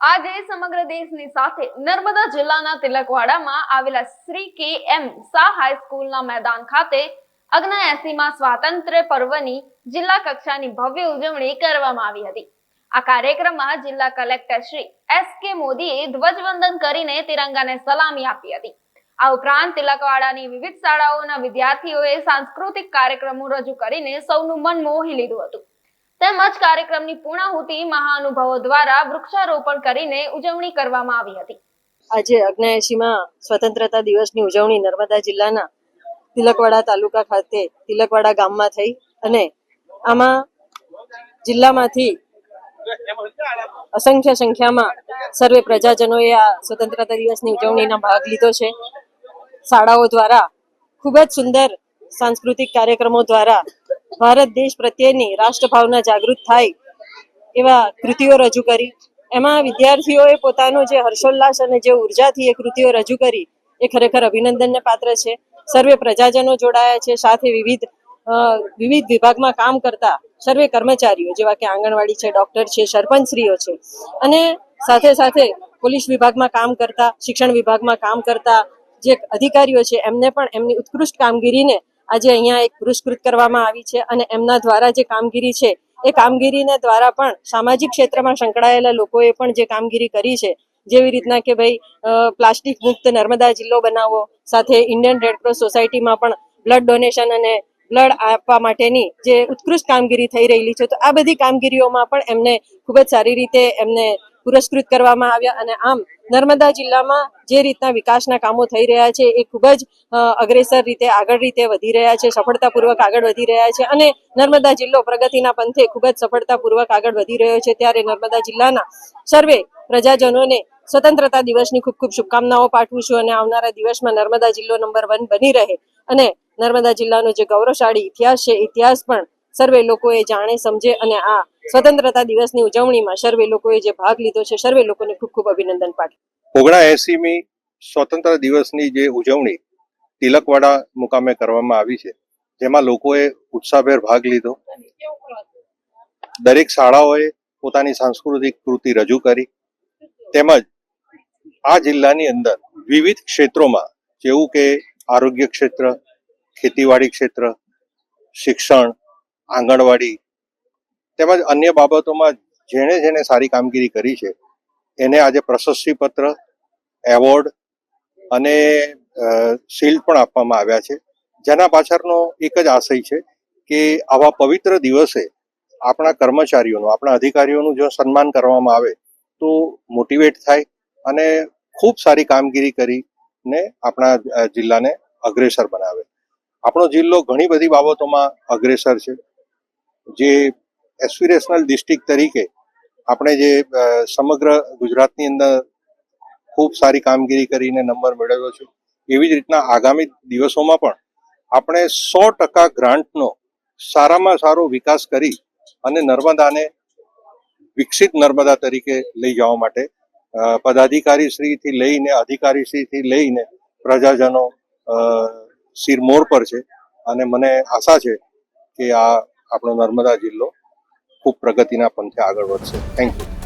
આજે સમગ્ર દેશની સાથે નર્મદા જિલ્લાના તિલકવાડામાં આવેલા શ્રી કે એમ શાહ હાઈસ્કૂલના મેદાન ખાતે અગ્નાએસીમાં સ્વાતંત્ર્ય પર્વની જિલ્લા કક્ષાની ભવ્ય ઉજવણી કરવામાં આવી હતી. આ કાર્યક્રમમાં જિલ્લા કલેક્ટર શ્રી એસ કે મોદીએ ધ્વજવંદન કરીને તિરંગાને સલામી આપી હતી. આ ઉપરાંત તિલકવાડાની વિવિધ શાળાઓના વિદ્યાર્થીઓએ સાંસ્કૃતિક કાર્યક્રમો રજૂ કરીને સૌનું મન મોહી લીધું હતું. તેમજ કાર્યક્રમની પૂર્ણાહુતિ મહાનુભાવો દ્વારા વૃક્ષારોપણ કરીને ઉજવણી કરવામાં આવી હતી. આજે અગ્નાએશીમાં સ્વતંત્રતા દિવસની ઉજવણી નર્મદા જિલ્લાના તિલકવાડા તાલુકા ખાતે તિલકવાડા ગામમાં થઈ અને આમાં જિલ્લામાંથી અસંખ્ય સંખ્યામાં સર્વે પ્રજાજનોએ આ સ્વતંત્રતા દિવસની ઉજવણીના ભાગ લીધો છે. શાળાઓ દ્વારા ખૂબ જ સુંદર સાંસ્કૃતિક કાર્યક્રમો દ્વારા ભારત દેશ પ્રત્યેની રાષ્ટ્રભાવના જાગૃત થાય એવા કૃતિઓ રજૂ કરી. એમાં વિદ્યાર્થીઓએ પોતાનો જે હર્ષોલ્લાસ અને જે ઉર્જાથી એ કૃતિઓ રજૂ કરી એ ખરેખર અભિનંદનને પાત્ર છે. સર્વે પ્રજાજનો જોડાયા છે, સાથે વિવિધ વિવિધ વિભાગમાં કામ કરતા સર્વે કર્મચારીઓ જેવા કે આંગણવાડી છે, ડોક્ટર છે, સરપંચશ્રીઓ છે. અને સાથે સાથે પોલીસ વિભાગમાં કામ કરતા, શિક્ષણ વિભાગમાં કામ કરતા જે અધિકારીઓ છે એમને પણ એમની ઉત્કૃષ્ટ કામગીરીને આજે અહીંયા એક પુરસ્કૃત કરવામાં આવી છે અને એમના દ્વારા જે કામગીરી છે, એ કામગીરીને દ્વારા પણ સામાજિક ક્ષેત્રમાં સંકળાયેલા લોકોએ પણ જે કામગીરી કરી છે, જેવી રીતના કે ભાઈ પ્લાસ્ટિક મુક્ત નર્મદા જિલ્લો બનાવવો સાથે ઇન્ડિયન રેડક્રોસ સોસાયટીમાં પણ બ્લડ ડોનેશન અને બ્લડ આપવા માટેની જે ઉત્કૃષ્ટ કામગીરી થઈ રહેલી છે, તો આ બધી કામગીરીઓમાં પણ એમને ખૂબ જ સારી રીતે એમને પુરસ્કૃત કરવામાં આવ્યા અને આમ નર્મદા જિલ્લામાં જે રીતના વિકાસના કામો થઈ રહ્યા છે એ ખૂબ જ અગ્રેસર રીતે આગળ રીતે વધી રહ્યા છે, સફળતાપૂર્વક આગળ વધી રહ્યા છે અને નર્મદા જિલ્લો પ્રગતિના પંથે ખૂબ જ સફળતાપૂર્વક આગળ વધી રહ્યો છે. ત્યારે નર્મદા જિલ્લાના સર્વે પ્રજાજનોને સ્વતંત્રતા દિવસની ખૂબ ખૂબ શુભકામનાઓ પાઠવું છું અને આવનારા દિવસમાં નર્મદા જિલ્લો નંબર વન બની રહે અને નર્મદા જિલ્લાનો જે ગૌરવશાળી ઇતિહાસ છે, ઇતિહાસ પણ સર્વે લોકોએ જાણે, સમજે અને આ સ્વતંત્રતા દિવસની ઉજવણીમાં સર્વે લોકોએ જે ભાગ લીધો છે, સર્વે લોકોને ખૂબ ખૂબ અભિનંદન પાઠવું. ઓગણા એસીમી સ્વતંત્ર દિવસની જે ઉજવણી તિલકવાડા મુકામે કરવામાં આવી છે, જેમાં લોકોએ ઉત્સાહભેર ભાગ લીધો. દરેક શાળાઓએ પોતાની સાંસ્કૃતિક કૃતિ રજૂ કરી. તેમજ આ જિલ્લાની અંદર વિવિધ ક્ષેત્રોમાં, જેવું કે આરોગ્ય ક્ષેત્ર, ખેતીવાડી ક્ષેત્ર, શિક્ષણ, આંગણવાડી તેમજ અન્ય બાબતોમાં જેણે જેણે સારી કામગીરી કરી છે, એને આજે પ્રશસ્તિપત્ર, એવોર્ડ અને શિલ્ડ પણ આપવામાં આવ્યા છે. જેના પાછળનો એક જ આશય છે કે આવા પવિત્ર દિવસે આપણા કર્મચારીઓનું, આપણા અધિકારીઓનું જો સન્માન કરવામાં આવે, તો મોટિવેટ થાય અને ખૂબ સારી કામગીરી કરીને આપણા જિલ્લાને અગ્રેસર બનાવે. આપણો જિલ્લો ઘણી બધી બાબતોમાં અગ્રેસર છે. જે એસ્પિરેશનલ ડિસ્ટ્રિક્ટ તરીકે આપણે જે સમગ્ર ગુજરાતની અંદર ખૂબ સારી કામગીરી કરીને નંબર મેળવ્યો છે. એવી જ રીતના આગામી દિવસોમાં પણ આપણે સો ટકા ગ્રાન્ટનો સારામાં સારો વિકાસ કરી અને નર્મદાને વિકસિત નર્મદા તરીકે લઈ જવા માટે પદાધિકારીશ્રીથી પદાધિકારી શ્રીથી લઈને અધિકારી શ્રીથી લઈને પ્રજાજનો શિરમોર પર છે. અને મને આશા છે કે આ આપણો નર્મદા જિલ્લો ખૂબ પ્રગતિના પંથે આગળ વધશે. Thank you